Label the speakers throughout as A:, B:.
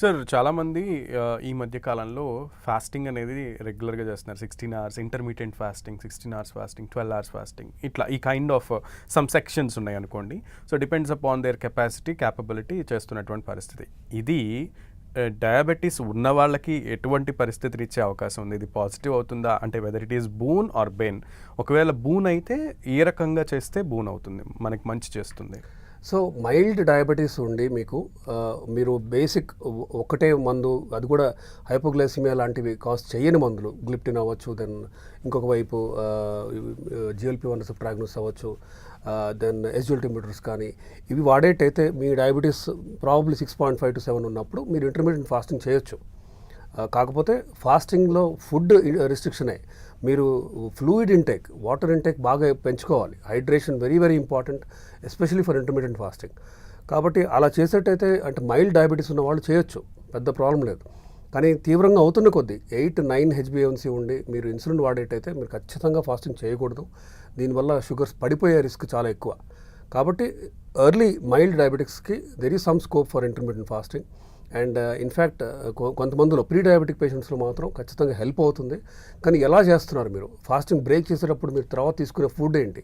A: Sir చాలామంది ఈ మధ్య కాలంలో ఫాస్టింగ్ అనేది రెగ్యులర్గా చేస్తున్నారు. Sixteen hours intermediate fasting sixteen hours fasting twelve hours fasting ఇట్లా ఈ కైండ్ ఆఫ్ సమ్ సెక్షన్స్ ఉన్నాయి అనుకోండి. So depends upon their capacity capability చేస్తున్నటువంటి పరిస్థితి. ఇది డయాబెటీస్ ఉన్న వాళ్ళకి ఎటువంటి పరిస్థితిని ఇచ్చే అవకాశం ఉంది? ఇది పాజిటివ్ అవుతుందా? అంటే whether it is boon or bane ఒకవేళ బూన్ అయితే ఏ రకంగా చేస్తే బూన్ అవుతుంది? మనకి మంచి చేస్తుంది.
B: సో మైల్డ్ డయాబెటీస్ ఉండి మీకు మీరు బేసిక్ ఒకటే మందు అది కూడా హైపోగ్లైసిమియా లాంటివి కాస్ట్ చేయని మందులు గ్లిప్టిన్ అవ్వచ్చు దెన్ ఇంకొక వైపు జిఎల్పి వన్ రిసెప్టాగ్నోస్ అవ్వచ్చు దెన్ ఎస్జిఎల్టీ మీటర్స్ కానీ ఇవి వాడేటైతే మీ diabetes probably six point five to seven ఉన్నప్పుడు మీరు ఇంటర్మీడియట్ ఫాస్టింగ్ చేయొచ్చు. కాకపోతే ఫాస్టింగ్లో ఫుడ్ రిస్ట్రిక్షనే. మీరు ఫ్లూయిడ్ ఇంటేక్ వాటర్ ఇంటేక్ బాగా పెంచుకోవాలి. Hydration very very important especially for intermediate fasting. కాబట్టి అలా చేసేటైతే అంటే మైల్డ్ డయాబెటీస్ ఉన్న వాళ్ళు చేయొచ్చు పెద్ద ప్రాబ్లం లేదు. కానీ తీవ్రంగా అవుతున్న కొద్దీ ఎయిట్ నైన్ హెచ్బిఎన్సీ ఉండి మీరు ఇన్సులిన్ వాడేటైతే మీరు ఖచ్చితంగా ఫాస్టింగ్ చేయకూడదు. దీనివల్ల షుగర్స్ పడిపోయే రిస్క్ చాలా ఎక్కువ. కాబట్టి early mild డయాబెటిక్స్కి there is some scope for intermediate fasting and uh, in fact uh, కొంతమందిలో ప్రీ డయాబెటిక్ పేషెంట్స్లో మాత్రం ఖచ్చితంగా హెల్ప్ అవుతుంది. కానీ ఎలా చేస్తున్నారు మీరు? ఫాస్టింగ్ బ్రేక్ చేసేటప్పుడు మీరు తర్వాత తీసుకునే ఫుడ్ ఏంటి?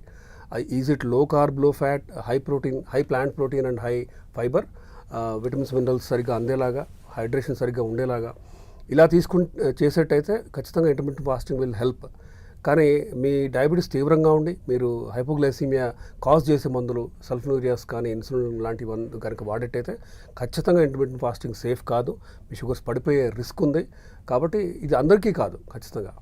B: Is it low carb low fat high protein high plant protein and high fibre vitamins minerals సరిగ్గా అందేలాగా హైడ్రేషన్ సరిగ్గా ఉండేలాగా. ఇలా తీసుకుంటే uh, చేసేటైతే ఖచ్చితంగా ఇంటర్మీడియట్ ఫాస్టింగ్ విల్ హెల్ప్ కానీ మీ డయాబెటీస్ తీవ్రంగా ఉండి మీరు హైపోగ్లైసీమియా కాజ్ చేసే మందులు సల్ఫ్యూరియాస్ కానీ ఇన్సులిన్ లాంటి మందు కనుక వాడేటైతే ఖచ్చితంగా ఇంటర్మీడియట్ ఫాస్టింగ్ సేఫ్ కాదు. మీ షుగర్స్ పడిపోయే రిస్క్ ఉంది. కాబట్టి ఇది అందరికీ కాదు ఖచ్చితంగా.